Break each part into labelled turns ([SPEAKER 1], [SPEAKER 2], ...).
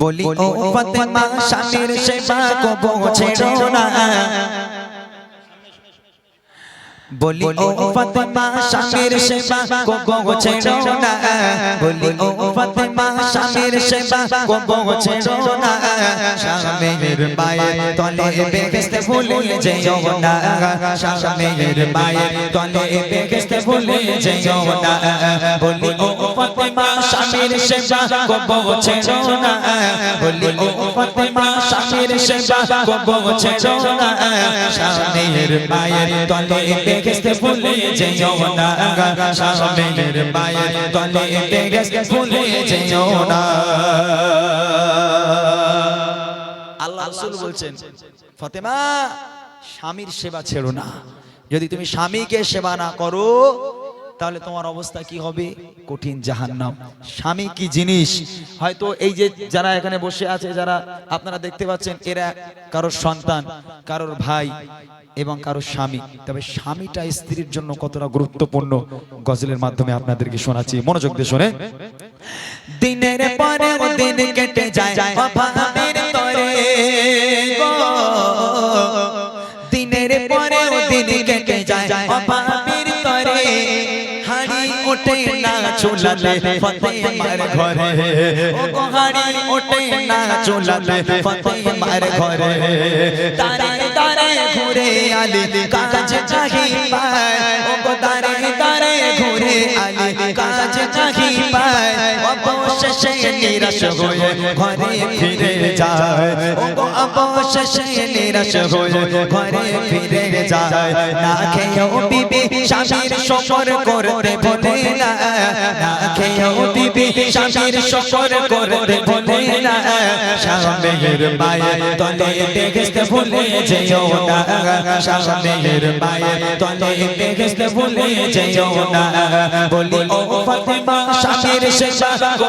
[SPEAKER 1] বলি ও ফাতেমা স্বামীর সেবা কবো ছেড়ো না। বলি ও ফাতেমা স্বামীর সেবা কবো ছেড়ো না বলি ও ফাতেমা স্বামীর সেবা কবো ছেড়ো না স্বামীর পায়ে তলে বেহেস্তে ভুলে যেও না স্বামীর পায়ে তলে বেহেস্তে ভুলে যেও না বলি ও ফাতেমা স্বামীর সেবা কবো ছেড়ো না বলি ও ফাতেমা স্বামীর সেবা কবো ছেড়ো না স্বামীর পায়ে তলে বেহেস্তে ভুলে যেও না স্বামীর পায়ে তলে বেহেস্তে ভুলে যেও না। আল্লাহ রাসূল ফাতেমা, স্বামীর সেবা ছেড়ো না। যদি তুমি স্বামীকে সেবা না করো তাহলে তোমার অবস্থা কি হবে? কঠিন জাহান্নাম। স্বামী কি জিনিস? হয়তো এই যে যারা এখানে বসে আছে, যারা আপনারা দেখতে পাচ্ছেন, এরা কারোর সন্তান, কারোর ভাই এবং কারোর স্বামী। তবে স্বামীটা স্ত্রীর জন্য কতটা গুরুত্বপূর্ণ, গজলের মাধ্যমে আপনাদেরকে শোনাচ্ছি। মনোযোগ দিয়ে শোনে। দিনের পরে দিন কেটে যায় ওঠে না চুলাতে ফতেমার ঘরে ও গো হাড়ি ওঠে না চুলাতে ঘরে তারে তারে ঘুরে আলি কাজ চাহি পায় ও গো তারে তারে ঘুরে আলি কাজ চাহি পায় অবশেষে নিরাশ হয়ে ঘরে ফিরে যায়। ও অবশেষে নিরাশ হয়ে ঘরে ফিরে যায়। না খেয়েও বিবি স্বামীর শকর করতে ভোলে না। না খেয়েও বিবি স্বামীর শকর করতে ভোলে না। স্বামীর মায়ে তলে দেখতে ভুলে যেও না। স্বামীর মায়ে তলে দেখতে ভুলে যেও না। বলি ও ফাতেমা স্বামীর সেবা গো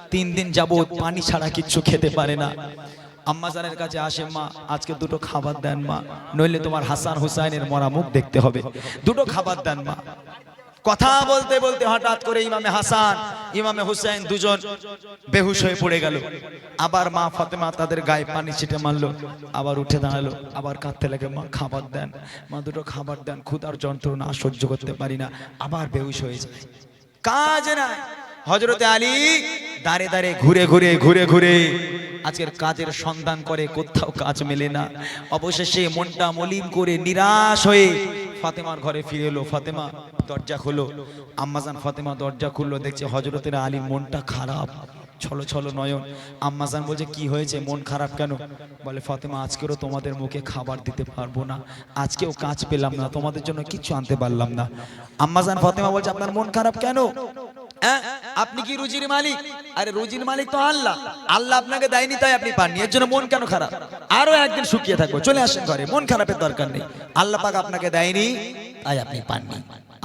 [SPEAKER 1] তিন দিন যাবত পানি ছাড়া কিচ্ছু খেতে পারে না। আম্মাজানের কাছে আসে, মা, আজকে দুটো খাবার দেন, মা। নইলে তোমার হাসান হুসাইনের মরা মুখ দেখতে হবে। দুটো খাবার দেন, মা। কথা বলতে বলতে হঠাৎ করে ইমামে হাসান, ইমামে হুসাইন দুজন বেহুশ হয়ে পড়ে গেল। আবার মা ফাতেমা তাদের গায়ে পানি ছিটে মারলো, আবার উঠে দাঁড়াল, আবার কাঁদতে লাগে, মা, খাবার দেন, মা, দুটো খাবার দেন, ক্ষুধার যন্ত্রণা, সহ্য করতে পারি না। আবার বেহুশ হয়ে যায়। কাজ না হজরতে আলী দাঁড়ে দাঁড়ে ঘুরে ঘুরে ঘুরে ঘুরে। আজকের কাজের সন্ধান করে কোথাও কাজ মেলে না। অবশেষে মনটা মলিন করে নিরাশ হয়ে ফাতেমার ঘরে ফিরে এলো। ফাতেমা দরজা খুলো। আম্মাজান ফাতেমা দরজা খুললো দেখছে হজরতের আলী মনটা খারাপ। ছলো ছলো নয়ন। আম্মাজান বলছে কি হয়েছে? মন খারাপ কেন? বলে ফাতেমা আজকেরও তোমাদের মুখে খাবার দিতে পারব না। আজকেও কাজ পেলাম না। তোমাদের জন্য কিছু আনতে পারলাম না। আম্মাজান ফাতেমা বলছে আপনার মন খারাপ কেন? আপনি কি রুজির মালিক? আরে রুজির মালিক তো আল্লাহ। আল্লাহ আপনাকে দেয়নি তাই আপনি পাননি। এর জন্য মন কেন খারাপ? আরও একদিন শুকিয়ে থাকব চলে আসেন ঘরে। মন খারাপের দরকার নেই। আল্লাহ পাক আপনাকে দেয়নি তাই আপনি পাননি।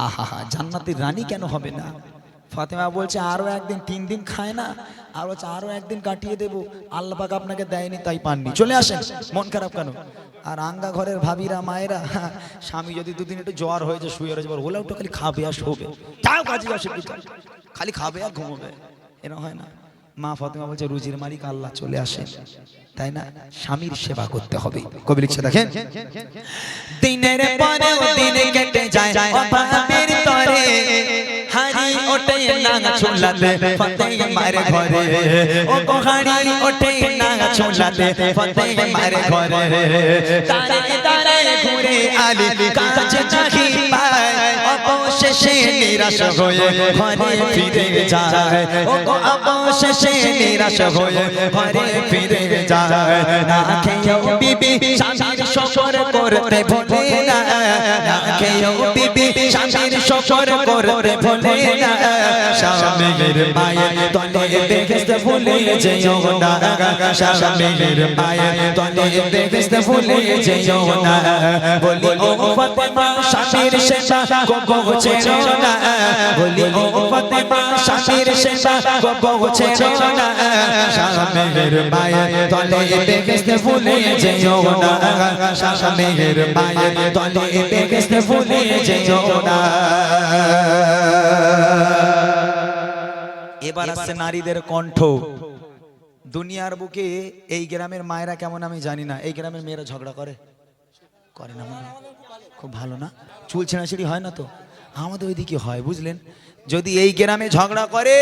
[SPEAKER 1] আহা হা জান্নাতের রানী কেন হবে না? ফাতেমা বলছে আরও একদিন তিন দিন খায় না। আর বলছে আরও একদিন কাটিয়ে দেবো। আল্লাহ পাক আপনাকে দেয়নি তাই পাননি। চলে আসেন মন খারাপ কেন? আর আঙ্গা ঘরের ভাবিরা মায়েরা হ্যাঁ, স্বামী যদি দুদিন একটু জ্বর হয়েছে শুয়ে রয়েছে বলে ওলা একটু খালি খাবে আর শোবে। যাও কাজে আসে খালি খাবে আর ঘুমোবে। এরকম হয় না। মা ফাতেমা বলছে, রুজির মালিক আল্লাহ চলে আসেন। তাই না? স্বামীর সেবা করতে হবে। কবি লিখছে, দেখেন। দিনের পরে দিন কেটে যায়, অভাবের তরে হাড়ি ওঠে না ছোলাতে ফতে মারে ঘরে। ও গো ওঠে না ছোলাতে ফতে মারে ঘরে। তারে তারে ঘুরে আলি কাজ চাহি অবশেষে নিরাশ হয়ে ঘরে ফিরে যায়। ও অবশেষে নিরাশ হয়ে ঘরে ফিরে যায়। না খেয়েও বিবি স্বামীর শকর করতে ভোলে না। খেয়েও বিবি স্বামীর শকর করতে ভোলে না। স্বামীর মায়ের তলে দেখতে ভুলে যেও না। স্বামীর মায়ের তলে দেখতে ভুলে যেও না। বলি, ও ফাতেমা, স্বামীর সেবা গো গো ছেড়ো না। বলি, ও ফাতেমা, স্বামীর সেবা গো গো ছেড়ো না। স্বামীর মায়ের তলে দেখতে ভুলে যেও না। মায়ের তলে যেও না এবার আসছে নারীদের কণ্ঠ। দুনিয়ার বুকে এই গ্রামের মায়েরা কেমন আমি জানি না। এই গ্রামের মেয়েরা ঝগড়া করে? করে না মনে খুব ভালো না? চুল ছেঁড়াছিড়ি হয় না তো? আমাদের ওইদিকে হয়, বুঝলেন? যদি এই গ্রামে ঝগড়া করে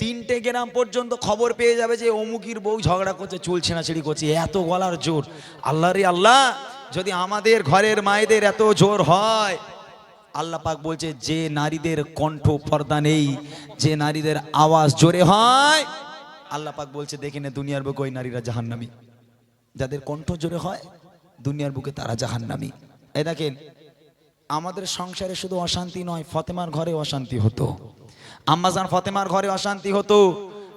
[SPEAKER 1] তিনটে গ্রাম পর্যন্ত খবর পেয়ে যাবে যে অমুকির বউ ঝগড়া করছে চুল ছেঁড়াছিড়ি করছে। এত গলার জোর। আল্লাহ রে আল্লাহ, যদি আমাদের ঘরের মায়েদের এত জোর হয়, আল্লাহ পাক বলছে, যে নারীদের কণ্ঠ পর্দা নেই, যে নারীদের আওয়াজ জোরে হয়, আল্লাহ পাক বলছে, দেখে নে দুনিয়ার বুকে ওই নারীরা জাহান্নামী। যাদের কণ্ঠ জোরে হয়, দুনিয়ার বুকে তারা জাহান্নামী। এই দেখেন, আমাদের সংসারে শুধু অশান্তি নয়, ফতেমার ঘরে অশান্তি হতো। আম্মাজান ফতেমার ঘরে অশান্তি হতো।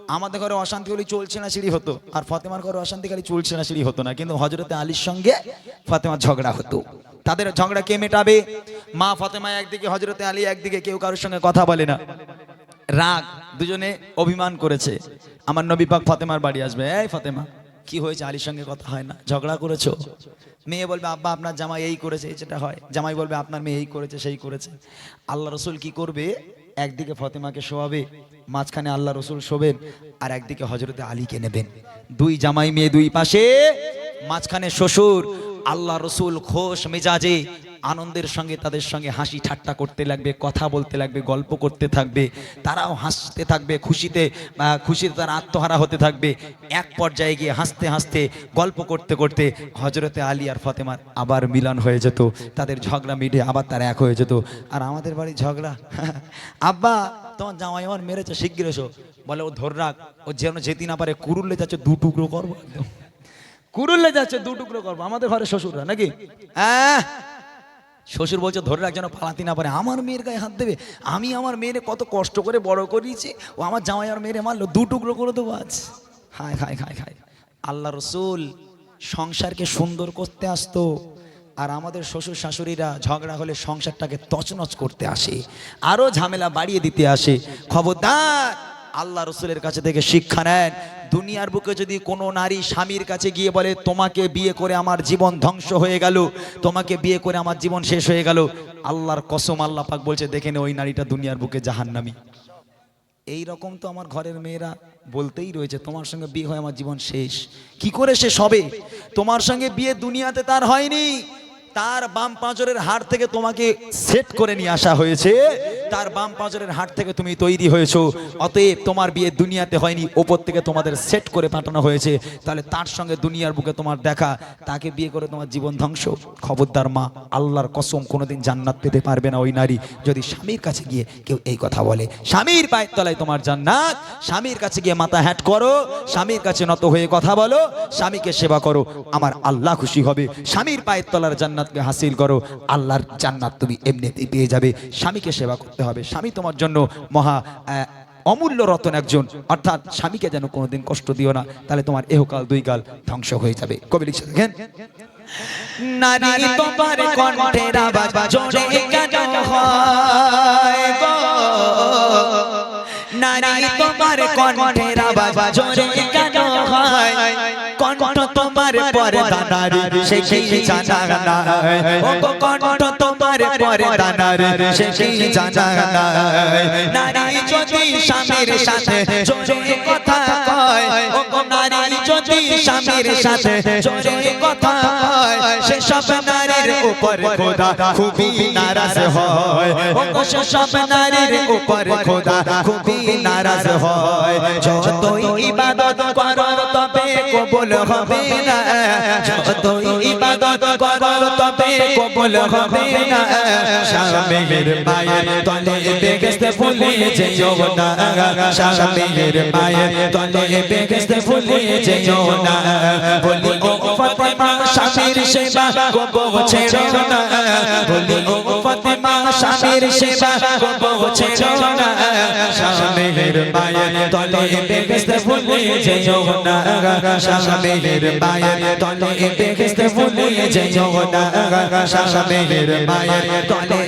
[SPEAKER 1] আমাদের ঘরে অশান্তি হলে চলছে না, সিঁড়ি হতো। আর ফতেমার ঘরে অশান্তি খালি চলছে না, সিঁড়ি হতো না। কিন্তু হজরতে আলীর সঙ্গে ফতেমার ঝগড়া হতো। তাদের ঝগড়া কে মেটাবে? মা ফতেমা একদিকে হজরতে আলী একদিকে, কেউ কারোর সঙ্গে কথা বলে না। রাগ দুজনে অভিমান করেছে। আমার নবী পাক ফতেমার বাড়ি আসবে। এই ফতেমা, কি হয়েছে? আলীর সঙ্গে কথা হয় না। ঝগড়া করেছ? মেয়ে বলবে, আব্বা, আপনার জামাই এই করেছে, এই যেটা হয়। জামাই বলবে, আপনার মেয়ে এই করেছে, সেই করেছে। আল্লাহ রসুল কি করবে? একদিকে ফতেমাকে শোয়াবে, মাঝখানে আল্লাহ রসুল শোবেন, আর একদিকে হজরতে আলীকে নেবেন। দুই জামাই মেয়ে দুই পাশে, মাঝখানে শ্বশুর, আল্লাহ রসুল খোশ মেজাজে আনন্দের সঙ্গে তাদের সঙ্গে হাসি ঠাট্টা করতে লাগবে, কথা বলতে লাগবে, গল্প করতে থাকবে, তারাও হাসতে থাকবে, খুশিতে খুশিতে তারা আত্মহারা হতে থাকবে। এক পর্যায়ে গিয়ে হাসতে হাসতে, গল্প করতে করতে হজরতে আলী আর ফতেমার আবার মিলন হয়ে যেত। তাদের ঝগড়া মিটে আবার তারা এক হয়ে যেত। আর আমাদের বাড়ির ঝগড়া, আব্বা, তোমার জামাই আমার মেরেছে, শিগগির এসো। বলে, ও ধর রাখ ও যেন যেতে না পারে, কুরুল্লে যাচ্ছে, দু টুকরো করব একদম। কুরুল্লে যাচ্ছে, দু টুকরো করব, আমাদের ঘরে শ্বশুররা নাকি? হ্যাঁ শ্বশুর বলছে, ধরে রাখ যেন পালাতে না পারে। আমার মেয়ের গায়ে হাত দেবে। আমি আমার মেয়ের কত কষ্ট করে বড় করিয়েছি। ও আমার জামাই আর মেয়েরে মারলো, দু টুকরো করে দেবো আজ। হায় হায় হায় হায়। আল্লাহ রসুল সংসারকে সুন্দর করতে আসতো। আর আমাদের শ্বশুর শাশুড়িরা ঝগড়া হলে সংসারটাকে তছনছ করতে আসে। আরও ঝামেলা বাড়িয়ে দিতে আসে। খবরদার, আল্লাহ রসুলের কাছে থেকে শিক্ষা নেন। দুনিয়ার বুকে যদি কোনো নারী স্বামীর কাছে গিয়ে বলে, তোমাকে বিয়ে করে আমার জীবন ধ্বংস হয়ে গেল, তোমাকে বিয়ে করে আমার জীবন শেষ হয়ে গেল, আল্লাহর কসম আল্লাহ পাক বলছে, দেখে নে ওই নারীটা দুনিয়ার বুকে জাহান্নামী। এই রকম তো আমার ঘরের মেয়েরা বলতেই রয়েছে, তোমার সঙ্গে বিয়ে হয় আমার জীবন শেষ। কি করে শেষ হবে? তোমার সঙ্গে বিয়ে দুনিয়াতে তার হয়নি। তার বাম পাঁজরের হাট থেকে তোমাকে সেট করে নিয়ে আসা হয়েছে। তার বাম পাঁজরের হাট থেকে তুমি তৈরি হয়েছো। অতএব তোমার বিয়ে দুনিয়াতে হয়নি, ওপর থেকে তোমাদের সেট করে পাঠানো হয়েছে। তাহলে তার সঙ্গে দুনিয়ার বুকে তোমার দেখা, তাকে বিয়ে করে তোমার জীবন ধ্বংস। খবরদার মা, আল্লাহর কসম কোনোদিন জান্নাত পেতে পারবে না ওই নারী। যদি স্বামীর কাছে গিয়ে কেউ এই কথা বলে, স্বামীর পায়ের তলায় তোমার জান্নাত। স্বামীর কাছে গিয়ে মাথা হ্যাট করো, স্বামীর কাছে নত হয়ে কথা বলো, স্বামীকে সেবা করো, আমার আল্লাহ খুশি হবে। স্বামীর পায়ের তলার জান্নাতকে হাসিল করো, আল্লাহর জান্নাত তুমি এমনিতেই পেয়ে যাবে। স্বামীকে সেবা করতে হবে। স্বামী তোমার জন্য মহা অমূল্য রতন একজন। অর্থাৎ স্বামীকে যেন কোনোদিন কষ্ট দিও না, তাহলে তোমার এহকাল দুই গাল ধ্বংস হয়ে যাবে। কবি লিখছে দেখেন। নারী তোমার কণ্ঠের আওয়াজ জোরে কেন হয় নারী তোমার কণ্ঠের আওয়াজ জোরে কেন হয়? তোমার পরে দানারি সে কি জানা না ও কণ্ঠ তোমার পরে দানারি সে কি জানা না নারী যদি স্বামীর সাথে জোরে কথা কয় ও নারী যদি স্বামীর সাথে জোরে কথা কয় সে সব নারীর উপর খোদা খুবই নারাজ হয়। ও সে সব নারীর উপর খোদা খুবই নারাজ হয়। যতই ইবাদত করো কবুল হবে না। যতই ইবাদত করো তবে কবুল হবে না। স্বামীর মায়ের তলে বেগেস্তে ফুলে যেও না। স্বামীর মায়ের তলে বেগেস্তে ফুলে যেও না। বলি, ও ফাতেমা, স্বামীর সেবা কবো ছেড়ো না। বলি, ও ফাতেমা, স্বামীর সেবা কবো ছেড়ো না। স্বামীর মায়ের তলে বেগেস্তে ফুলে যেও না। স্বামীর মায়ের তলে বেগেস্তে ফুলে যেও না। স্বামীর মায়ের তলে